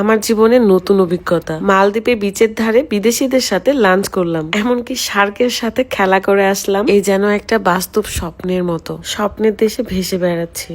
আমার জীবনে নতুন অভিজ্ঞতা। মালদ্বীপে বিচের ধারে বিদেশিদের সাথে লাঞ্চ করলাম। এমনকি সার্কের সাথে খেলা করে আসলাম। এই যেন একটা বাস্তব স্বপ্নের মতো। স্বপ্নের দেশে ভেসে বেড়াচ্ছি।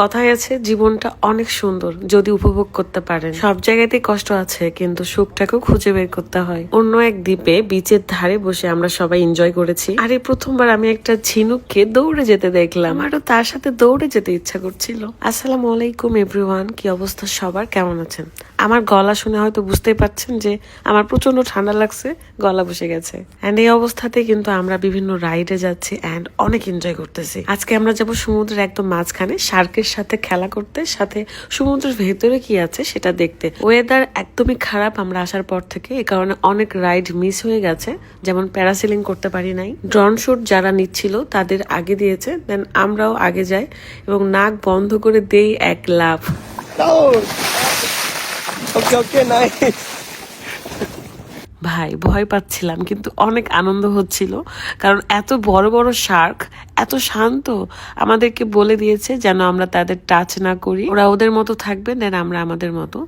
কথায় আছে, জীবনটা অনেক সুন্দর, যদি উপভোগ করতে পারেন। সব জায়গাতেই কষ্ট আছে, কিন্তু সুখটাকেও খুঁজে বের করতে হয়। অন্য এক দ্বীপে বিচের ধারে বসে আমরা সবাই এনজয় করেছি। আর এই প্রথমবার আমি একটা ঝিনুককে দৌড়ে যেতে দেখলাম। আরও তার সাথে দৌড়ে যেতে ইচ্ছা করছিল। আসসালামু আলাইকুম এভরিওয়ান কি অবস্থা সবার? কেমন আছেন? আমার গলা শুনে হয়তো বুঝতেই পারছেন যে আমার প্রচণ্ড ঠান্ডা লাগছে, গলা বসে গেছে। অ্যান্ড এই অবস্থাতে কিন্তু আমরা বিভিন্ন রাইডে যাচ্ছি অ্যান্ড অনেক এনজয় করতেছি। আজকে আমরা যাব সমুদ্রের একদম মাঝখানে শার্কের সাথে খেলা করতে, সাথে সমুদ্রের ভেতরে কি আছে সেটা দেখতে। ওয়েদার একদমই খারাপ, আমরা আসার পর থেকে, এ কারণে অনেক রাইড মিস হয়ে গেছে, যেমন প্যারাসিলিং করতে পারি নাই। ড্রোন শুট যারা নিচ্ছিল, তাদের আগে দিয়েছে দেন আমরাও আগে যাই, এবং নাক বন্ধ করে দেই এক লাভ Down. ওকে, নাই ভাই, ভয় পাচ্ছিলাম, কিন্তু অনেক আনন্দ হচ্ছিল কারণ এত বড় বড় শার্ক এত শান্ত। আমাদেরকে বলে দিয়েছে যেন আমরা তাদের টাচ না করি। ওরা ওদের মতো থাকবে দেন আমরা আমাদের মতো।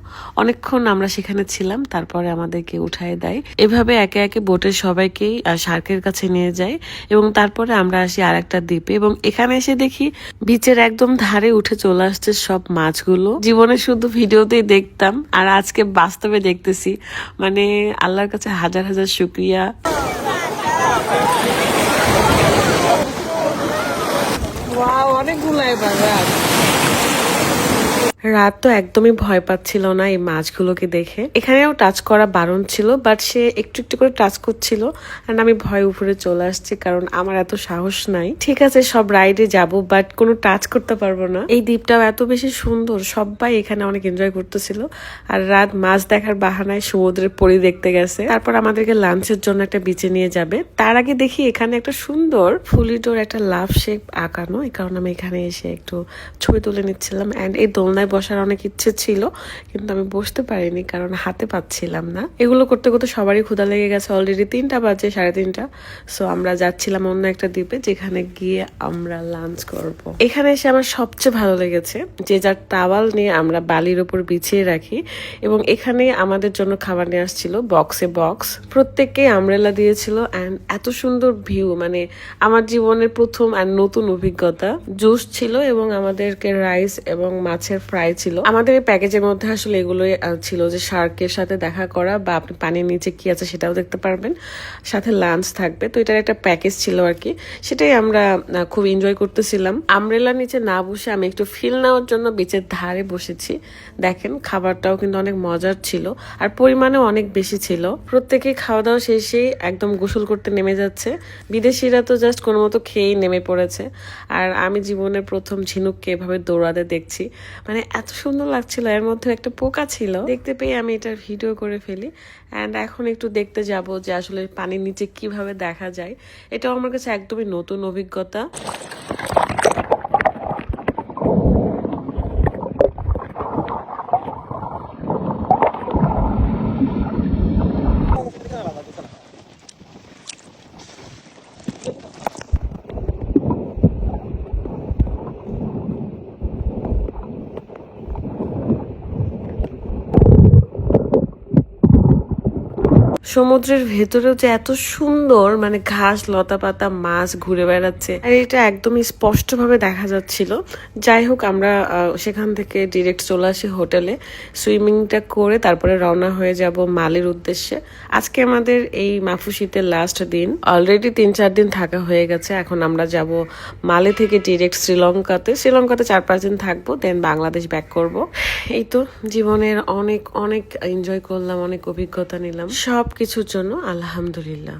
অনেকক্ষণ আমরা সেখানে ছিলাম, তারপরে আমাদেরকে উঠায় দেয়। এভাবে একে একে বোটের সবাইকেই শার্কের কাছে নিয়ে যায় এবং তারপরে আমরা আসি আর একটা দ্বীপে এবং এখানে এসে দেখি বিচের একদম ধারে উঠে চলে আসছে সব মাছগুলো। জীবনে শুধু ভিডিওতেই দেখতাম আর আজকে বাস্তবে দেখতেছি। মানে আল্লাহর কাছে হাজার হাজার শুক্রিয়া। অনেকগুলো এবার রাত তো একদমই ভয় পাচ্ছিল না এই মাছগুলোকে দেখে। এখানেও টাচ করা বারণ ছিল বাট সে একটু একটু করে টাচ করছিল আর আমি ভয় উপরে চলে আসছি কারণ আমার এত সাহস নাই। ঠিক আছে, সব রাইডে যাব বাট কোনো টাচ করতে পারব না। এই দ্বীপটাও এত বেশি সুন্দর, সবাই এখানে অনেক এনজয় করতেছিল। আর রাত মাছ দেখার বাহানায় সমুদ্রের পরি দেখতে গেছে। তারপর আমাদেরকে লাঞ্চের জন্য একটা বিচে নিয়ে যাবে। তার আগে দেখি এখানে একটা সুন্দর ফুলিটোর একটা লাভ শেপ আঁকানো। এই কারণে আমি এখানে এসে একটু ছবি তুলে নিচ্ছিলাম অ্যান্ড এই দোলনায় বসার অনেক ইচ্ছে ছিল, কিন্তু আমি বসতে পারিনি কারণ হাতে পাচ্ছিলাম না। এগুলো করতে করতে সবারই ক্ষুধা লেগে গেছে অলরেডি তিনটা বাজে, সাড়ে তিনটা। সো আমরা যাচ্ছিলাম অন্য একটা দ্বীপে যেখানে গিয়ে আমরা লাঞ্চ করব। এখানে এসে আমার সবচেয়ে ভালো লেগেছে যে যার টাওয়াল নিয়ে আমরা বালির ওপর বিছিয়ে রাখি এবং এখানে আমাদের জন্য খাবার নিয়ে আসছিল বক্সে বক্স প্রত্যেককে আমরেলা দিয়েছিল অ্যান্ড এত সুন্দর ভিউ মানে আমার জীবনের প্রথম আর নতুন অভিজ্ঞতা। জুস ছিল এবং আমাদেরকে রাইস এবং মাছের ফ্রাই ছিল। আমাদের এই প্যাকেজের মধ্যে আসলে এগুলোই ছিল যে শার্কের সাথে দেখা করা বা আপনি পানির নিচে কি আছে সেটাও দেখতে পারবেন। সাথে লাঞ্চ থাকবে। তো এটার একটা প্যাকেজ ছিল আর কি। সেটাই আমরা খুব এনজয় করতেছিলাম। আমরেলার নিচে না বসে আমি একটু ফিল নেওয়ার জন্য বিচের ধারে বসেছি। দেখেন, খাবারটাও কিন্তু অনেক মজার ছিল আর পরিমাণেও অনেক বেশি ছিল। প্রত্যেকে খাওয়া দাওয়া শেষেই একদম গোসল করতে নেমে যাচ্ছে। বিদেশিরা তো জাস্ট কোনো মতো খেয়েই নেমে পড়েছে। আর আমি জীবনের প্রথম ঝিনুককে এভাবে দৌড়াতে দেখছি। মানে এত সুন্দর লাগছিল, এর মধ্যে একটা পোকা ছিল। দেখতে পেয়ে আমি এটার ভিডিও করে ফেলি। অ্যান্ড এখন একটু দেখতে যাব যে আসলে পানির নিচে কীভাবে দেখা যায়। এটাও আমার কাছে একদমই নতুন অভিজ্ঞতা। সমুদ্রের ভেতরেও যে এত সুন্দর মানে ঘাস লতা পাতা মাছ ঘুরে বেড়াচ্ছে। আর এটা একদমই স্পষ্টভাবে দেখা যাচ্ছিল। যাই হোক, আমরা সেখান থেকে ডিরেক্ট চলে আসি হোটেলে। সুইমিংটা করে তারপরে রওনা হয়ে যাব মালের উদ্দেশ্যে। আজকে আমাদের এই মাফুসিতে লাস্ট দিন। অলরেডি তিন চার দিন থাকা হয়ে গেছে। এখন আমরা যাব মালে থেকে ডিরেক্ট শ্রীলঙ্কাতে। শ্রীলঙ্কাতে চার পাঁচ দিন থাকব দেন বাংলাদেশ ব্যাক করব। এই তো, জীবনের অনেক অনেক এনজয় করলাম, অনেক অভিজ্ঞতা নিলাম। সব কিছুর জন্য আলহামদুলিল্লাহ।